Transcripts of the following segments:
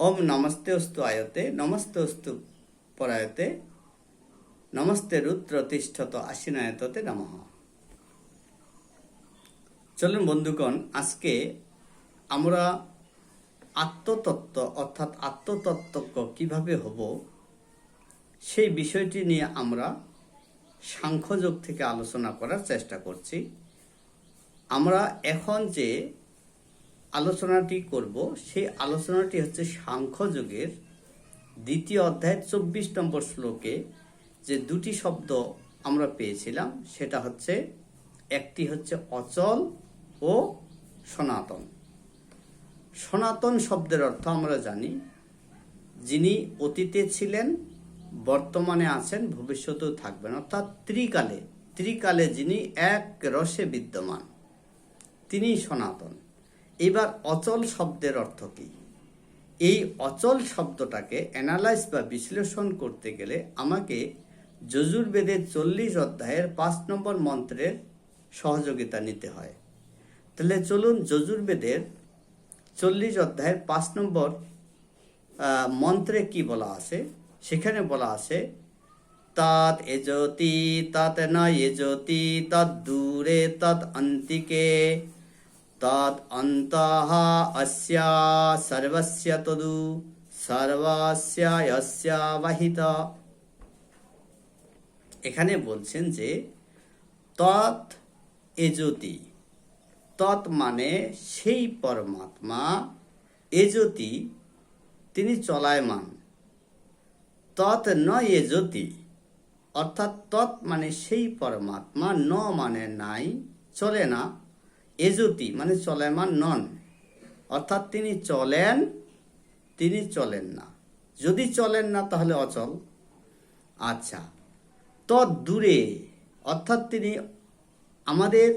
ওম নমস্তে অস্তু আয়তে, নমস্তে অস্তু পরায়তে, নমস্তে রুদ্র তিষ্ঠত আশ্বিনায়ততে নমঃ। চলুন বন্ধুগণ, আজকে আমরা আত্মতত্ত্ব অর্থাৎ আত্মতত্ত্ব কীভাবে হব, সেই বিষয়টি নিয়ে আমরা সাংখ্যযোগ থেকে আলোচনা করার চেষ্টা করছি। আমরা এখন যে আলোচনাটি করব। সেই আলোচনাটি হচ্ছে সাংখ্যযোগের দ্বিতীয় অধ্যায়ের চব্বিশ নম্বর শ্লোকে যে দুটি শব্দ আমরা পেয়েছিলাম, সেটা হচ্ছে, একটি হচ্ছে অচল ও সনাতন। সনাতন শব্দের অর্থ আমরা জানি, যিনি অতীতে ছিলেন, বর্তমানে আছেন, ভবিষ্যতেও থাকবেন। অর্থাৎ ত্রিকালে ত্রিকালে যিনি এক রসে বিদ্যমান তিনি সনাতন। এবার অচল শব্দের অর্থ কি? এই অচল শব্দটাকে অ্যানালাইজ বা বিশ্লেষণ করতে গেলে আমাকে যজুর্বেদের চল্লিশ অধ্যায়ের পাঁচ নম্বর মন্ত্রের সহযোগিতা নিতে হয়। তাহলে চলুন যজুর্বেদের চল্লিশ অধ্যায়ের পাঁচ নম্বর মন্ত্রে কি বলা আছে? সেখানে বলা আছে, তৎ এজতি, তৎ না এজতি, তৎ দূরে, তৎ অন্তিকে। তৎ অন্তঃ অস্য সর্বস্য তদু সর্বস্য বাহিত এখানে বলছেন যে, তৎ এজতি। তৎ মানে সেই পরমাত্মা এজতি, তিনি চলায়মান। তৎ ন এজতি, অর্থাৎ তৎ মানে সেই পরমাত্মা, ন মানে নাই, চলে না। এজতি মানে চলেমান নন। অর্থাৎ তিনি চলেন তিনি চলেন না। যদি চলেন না, তাহলে অচল। আচ্ছা তৎ দূরে অর্থাৎ তিনি আমাদের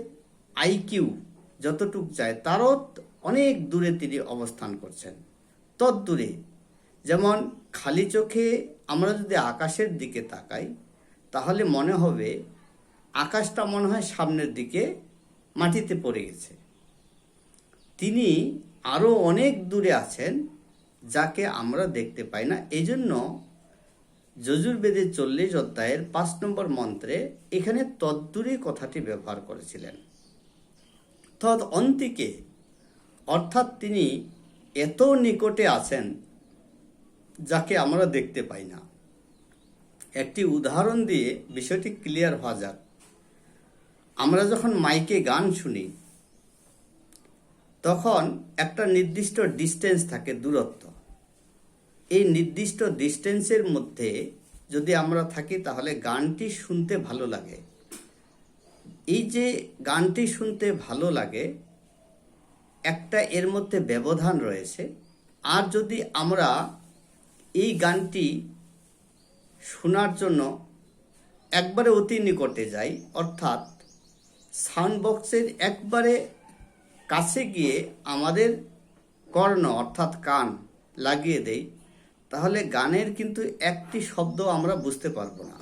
আইকিউ যতটুক যায়, তারও অনেক দূরে তিনি অবস্থান করছেন। তৎ দূরে যেমন খালি চোখে আমরা যদি আকাশের দিকে তাকাই, তাহলে মনে হবে আকাশটা মনে হয় সামনের দিকে মাটিতে পড়ে গেছে। তিনি আরও অনেক দূরে আছেন যাকে আমরা দেখতে পাই না। এই জন্য যজুর্বেদের চল্লিশ অধ্যায়ের পাঁচ নম্বর মন্ত্রে এখানে তদ্দূরে কথাটি ব্যবহার করেছিলেন। তদ অন্তিকে, অর্থাৎ তিনি এত নিকটে আছেন যাকে আমরা দেখতে পাই না। একটি উদাহরণ দিয়ে বিষয়টি ক্লিয়ার হওয়া যাক। আমরা যখন মাইকে গান শুনি, তখন একটা নির্দিষ্ট ডিস্টেন্স থাকে দূরত্ব। এই নির্দিষ্ট ডিস্টেন্সের মধ্যে যদি আমরা থাকি, তাহলে গানটি শুনতে ভালো লাগে। এই যে গানটি শুনতে ভালো লাগে, একটা এর মধ্যে ব্যবধান রয়েছে। আর যদি আমরা এই গানটি শোনার জন্য একবারে অতি নিকটে যাই, অর্থাৎ সাউন্ড বক্সের একবারে কাছে গিয়ে আমাদের কর্ণ অর্থাৎ কান লাগিয়ে দেই, তাহলে গানের কিন্তু একটি শব্দ আমরা বুঝতে পারব না।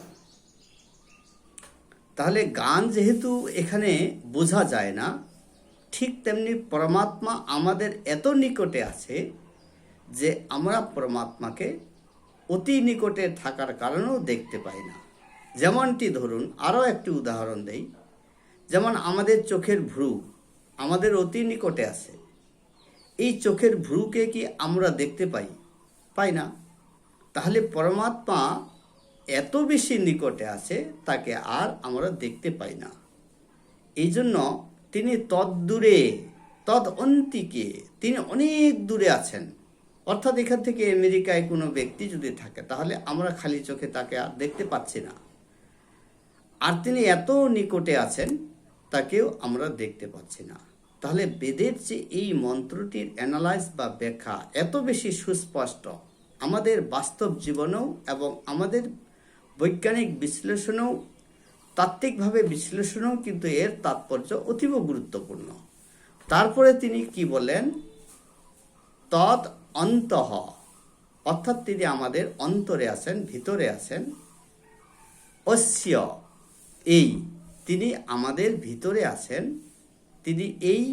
তাহলে গান যেহেতু এখানে বোঝা যায় না, ঠিক তেমনি পরমাত্মা আমাদের এত নিকটে আছে যে আমরা পরমাত্মাকে অতি নিকটে থাকার কারণেও দেখতে পাই না। যেমনটি ধরুন, আরও একটি উদাহরণ দেই। যেমন আমাদের চোখের ভ্রু আমাদের অতি নিকটে আছে। এই চোখের ভ্রুকে কি আমরা দেখতে পাই? পাই না। তাহলে পরমাত্মা এত বেশি নিকটে আছে তাকে আর আমরা দেখতে পাই না। এই জন্য তিনি তদ্দূরে তদ অন্তিকে তিনি অনেক দূরে আছেন। অর্থাৎ এখান থেকে আমেরিকায় কোনো ব্যক্তি যদি থাকে, তাহলে আমরা খালি চোখে তাকে আর দেখতে পাচ্ছি না। আর তিনি এত নিকটে আছেন তাকেও আমরা দেখতে পাচ্ছি না। তাহলে বেদের যে এই মন্ত্রটির অ্যানালাইজ বা ব্যাখ্যা এত বেশি সুস্পষ্ট, আমাদের বাস্তব জীবনেও এবং আমাদের বৈজ্ঞানিক বিশ্লেষণেও, তাত্ত্বিকভাবে বিশ্লেষণেও কিন্তু এর তাৎপর্য অতীব গুরুত্বপূর্ণ। তারপরে তিনি কি বলেন তৎ অন্তঃ, অর্থাৎ তিনি আমাদের অন্তরে আছেন, ভিতরে আছেন। অস্য, এই তিনি আমাদের ভিতরে আছেন, তিনি এই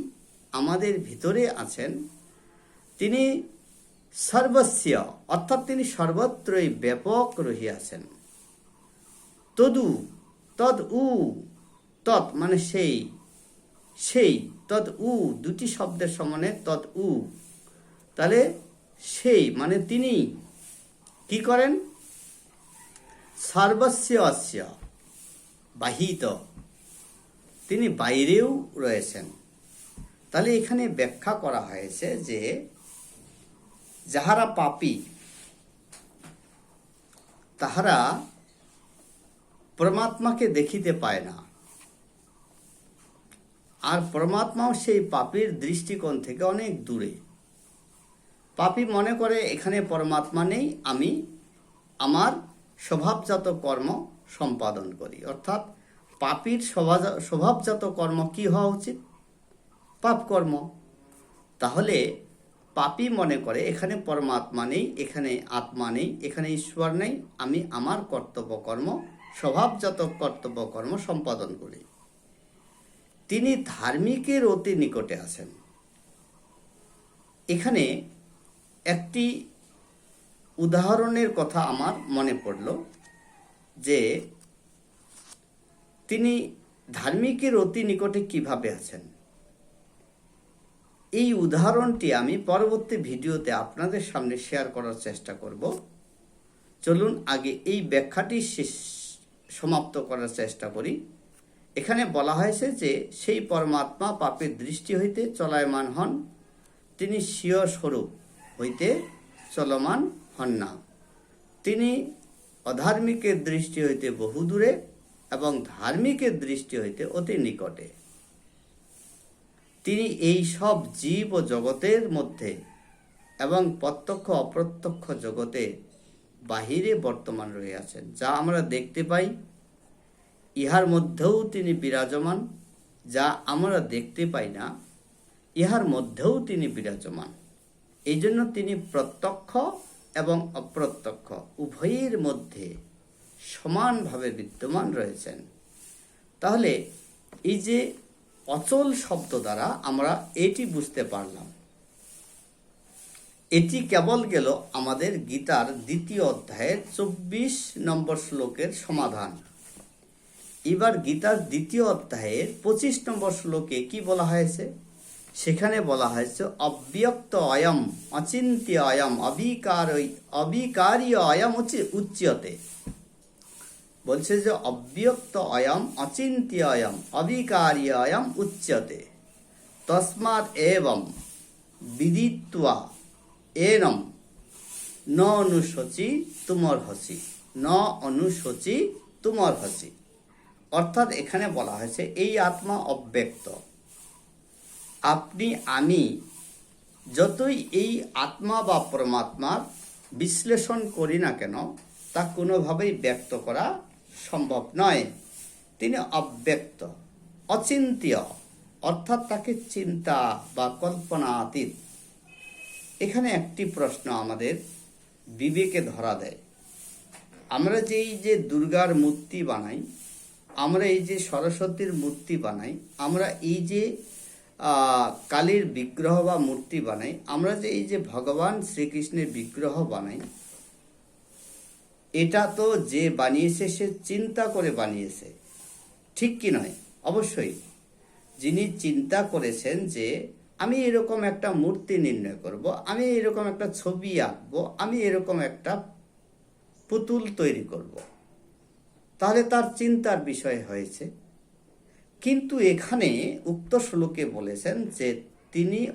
আমাদের ভিতরে আছেন, তিনি সর্বস্ব, অর্থাৎ তিনি সর্বত্রই ব্যাপক রহিয়াছেন। তদু, তদ উ, তৎ মানে সেই সেই, তদ উ, দুটি শব্দের সমানে তদ উ। তাহলে সেই মানে তিনি, কি করেন? সর্বস্ব, বাহিত। তিনি বাইরেও রয়েছেন। তাহলে এখানে ব্যাখ্যা করা হয়েছে যে যাহারা পাপী, তাহারা পরমাত্মাকে দেখিতে পায় না। আর পরমাত্মাও সেই পাপীর দৃষ্টিকোণ থেকে অনেক দূরে। পাপী মনে করে, এখানে পরমাত্মা নেই, আমি আমার স্বভাবজাত কর্ম সম্পাদন করি। অর্থাৎ পাপীর স্বভাব- স্বভাবজাত কর্ম কি হওয়া উচিত? পাপ কর্ম। তাহলে পাপী মনে করে, এখানে পরমাত্মা নেই, এখানে আত্মা নেই, এখানে ঈশ্বর নেই, আমি আমার কর্তব্য কর্ম স্বভাবজাত কর্তব্য কর্ম সম্পাদন করি। তিনি ধার্মিকের অতি নিকটে আছেন। এখানে একটি উদাহরণের কথা আমার মনে পড়ল যে তিনি ধার্মিকের অতি নিকটে কীভাবে আছেন? এই উদাহরণটি আমি পরবর্তী ভিডিওতে আপনাদের সামনে শেয়ার করার চেষ্টা করব। চলুন আগে এই ব্যাখ্যাটি শেষ, সমাপ্ত করার চেষ্টা করি। এখানে বলা হয়েছে যে, সেই পরমাত্মা পাপের দৃষ্টি হইতে চলায়মান হন, তিনি স্বীয় স্বরূপ হইতে চলমান হন না। তিনি অধার্মিকের দৃষ্টি হইতে বহু দূরে এবং ধার্মিকের দৃষ্টি হইতে অতি নিকটে। তিনি এই সব জীব ও জগতের মধ্যে এবং প্রত্যক্ষ অপ্রত্যক্ষ জগতে বাহিরে বর্তমান রহিয়াছেন যা আমরা দেখতে পাই। ইহার মধ্যেও তিনি বিরাজমান, যা আমরা দেখতে পাই না, ইহার মধ্যেও তিনি বিরাজমান। এই জন্য তিনি প্রত্যক্ষ এবং অপ্রত্যক্ষ, উভয়ের মধ্যে সমানভাবে বিদ্যমান রয়েছেন। তাহলে এই যে অচল শব্দ দ্বারা আমরা এটি বুঝতে পারলাম। এটি কেবল গেল আমাদের গীতার দ্বিতীয় অধ্যায়ের চব্বিশ নম্বর শ্লোকের সমাধান। এবার গীতার দ্বিতীয় অধ্যায়ের পঁচিশ নম্বর শ্লোকে কি বলা হয়েছে? সেখানে বলা হয়েছে, অব্যক্ত অয়ম, অচিন্ত্য অয়ম অবিকার অবিকারীয় অয়ম উচি- উচ্যতে বলছে যে অব্যক্ত অয়ম, অচিন্ত্য অয়ম, অবিকারী অয়ম উচ্যতে। তসমাৎ এবং বিদিত্বা এনম ন অনুশোচি তুমর হসি ন অনুশোচি তুমর হসি অর্থাৎ এখানে বলা হয়েছে, এই আত্মা অব্যক্ত। আপনি, আমি যতই এই আত্মা বা পরমাত্মার বিশ্লেষণ করি না কেন, তা কোনোভাবেই ব্যক্ত করা সম্ভব নয়। তিনি অব্যক্ত, অচিন্ত্য, অর্থাৎ তাকে চিন্তা বা কল্পনাতীত। এখানে একটি প্রশ্ন আমাদের বিবেকে ধরা দেয়। আমরা যে এই যে দুর্গার মূর্তি বানাই, আমরা এই যে সরস্বতীর মূর্তি বানাই, আমরা এই যে কালীর বিগ্রহ বা মূর্তি বানাই, আমরা যে এই যে ভগবান শ্রীকৃষ্ণের বিগ্রহ বানাই এটা তো যে বানিয়েছে, সে চিন্তা করে বানিয়েছে। ঠিক কি নয়? অবশ্যই। যিনি চিন্তা করেছেন যে, আমি এরকম একটা মূর্তি নির্ণয় করব, আমি এরকম একটা ছবি আঁকবো, আমি এরকম একটা পুতুল তৈরি করব। তাহলে তার চিন্তার বিষয় হয়েছে। কিন্তু এখানে উক্ত শ্লোকে বলেছেন যে, তিনি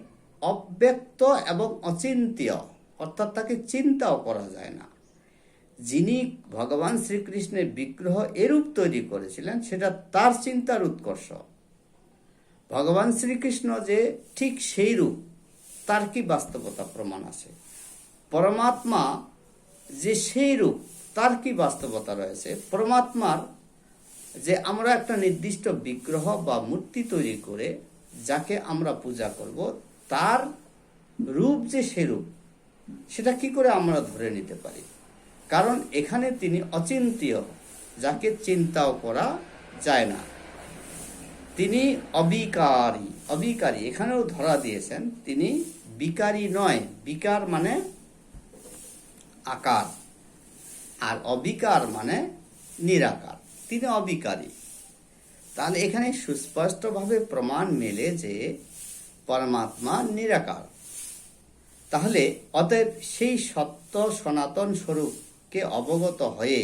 অব্যক্ত এবং অচিন্ত্য, অর্থাৎ তাকে চিন্তাও করা যায় না। যিনি ভগবান শ্রীকৃষ্ণের বিগ্রহ এরূপ তৈরি করেছিলেন, সেটা তার চিন্তার উৎকর্ষ। ভগবান শ্রীকৃষ্ণ যে ঠিক সেই রূপ, তার কি বাস্তবতা প্রমাণ আছে? পরমাত্মা যে সেই রূপ, তার কি বাস্তবতা রয়েছে? পরমাত্মার যে আমরা একটা নির্দিষ্ট বিগ্রহ বা মূর্তি তৈরি করে যাকে আমরা পূজা করব, তার রূপ যে সে রূপ, সেটা কি করে আমরা ধরে নিতে পারি? কারণ এখানে তিনি অচিন্তীয়, যাকে চিন্তাও করা যায় না। তিনি অবিকারী অবিকারী। এখানেও ধরা দিয়েছেন, তিনি বিকারী নয়। বিকার মানে আকার, আর অবিকার মানে নিরাকার। তিনি অবিকারী। তাহলে এখানে সুস্পষ্টভাবে প্রমাণ মেলে যে পরমাত্মা নিরাকার। তাহলে অতএব সেই সত্য সনাতন স্বরূপকে অবগত হয়ে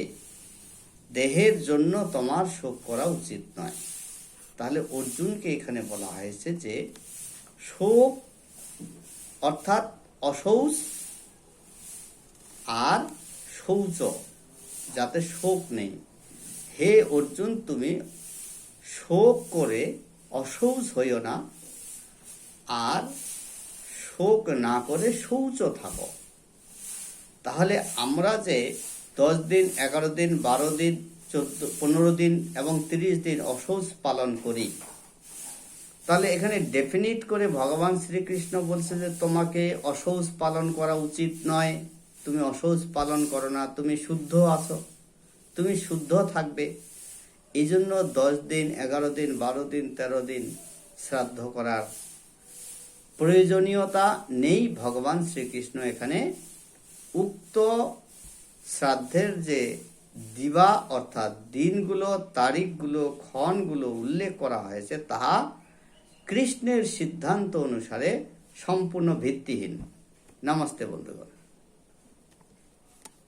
দেহের জন্য তোমার শোক করা উচিত নয়। তাহলে অর্জুনকে এখানে বলা হয়েছে যে, শোক অর্থাৎ অশৌচ আর শৌচ, যাতে শোক নেই। হে অর্জুন, তুমি শোক করে অশৌচ হইও না, আর শোক না করে শৌচ থাকো। তাহলে আমরা যে দশ দিন, এগারো দিন, বারো দিন, চোদ্দ, পনেরো দিন এবং তিরিশ দিন অশৌচ পালন করি, তাহলে এখানে ডেফিনিট করে ভগবান শ্রীকৃষ্ণ বলছে যে তোমাকে অশৌচ পালন করা উচিত নয়। তুমি অশৌচ পালন করো না, তুমি শুদ্ধ আছো, তুমি শুদ্ধ থাকবে। এই জন্য দশ দিন, এগারো দিন, বারো দিন, তেরো দিন শ্রাদ্ধ করার প্রয়োজনীয়তা নেই ভগবান শ্রীকৃষ্ণ এখানে উক্ত শ্রাদ্ধের যে দিবা, অর্থাৎ দিনগুলো, তারিখগুলো, ক্ষণগুলো উল্লেখ করা হয়েছে, তাহা কৃষ্ণের সিদ্ধান্ত অনুসারে সম্পূর্ণ ভিত্তিহীন। নমস্তে বন্ধুগণ।